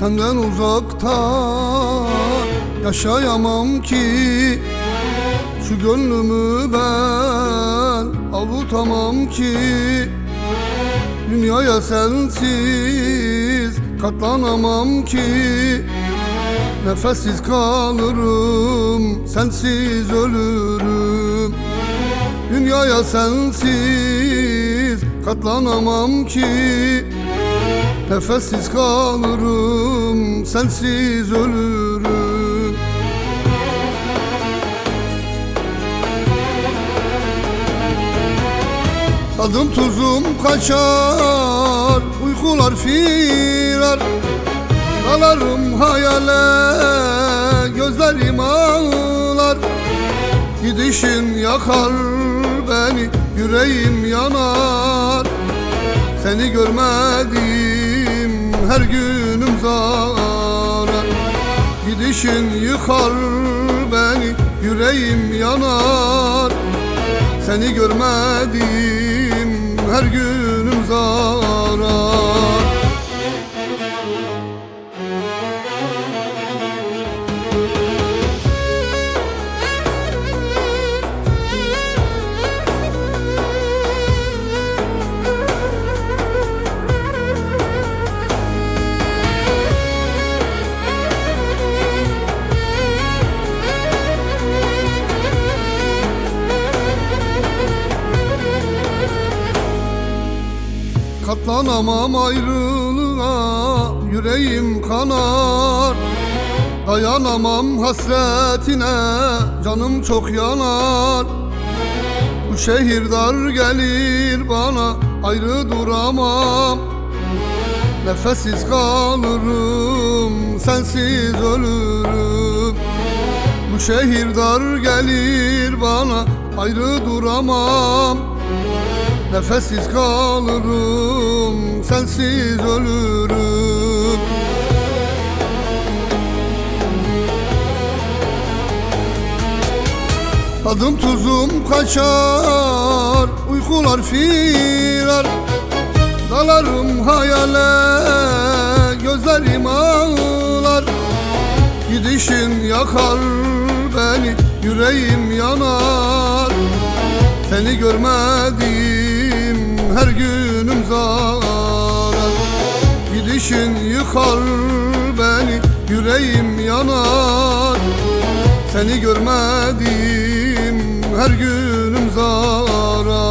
Senden uzakta yaşayamam ki. Şu gönlümü ben avutamam ki. Dünyaya sensiz katlanamam ki. Nefessiz kalırım, sensiz ölürüm. Dünyaya sensiz katlanamam ki Nefessiz kalırım, sensiz ölürüm. Tadım tuzum kaçar, uykular firar. Dalarım hayale, gözlerim ağlar. Gidişin yakar beni, yüreğim yanar. Seni görmedim, her günüm zarar. Gidişin yıkar beni, yüreğim yanar. Seni görmedim, her günüm zarar Katlanamam ayrılığa yüreğim kanar. Dayanamam hasretine canım çok yanar. Bu şehir dar gelir bana ayrı duramam. Nefessiz kalırım sensiz ölürüm. Bu şehir dar gelir bana ayrı duramam Nefessiz kalırım, sensiz ölürüm. Tadım tuzum kaçar, uykular firar. Dalarım hayale, gözlerim ağlar. Gidişin yakar beni, yüreğim yanar. Seni görmedim, her günüm zarar Gidişin yıkar beni, yüreğim yanar. Seni görmedim, her günüm zarar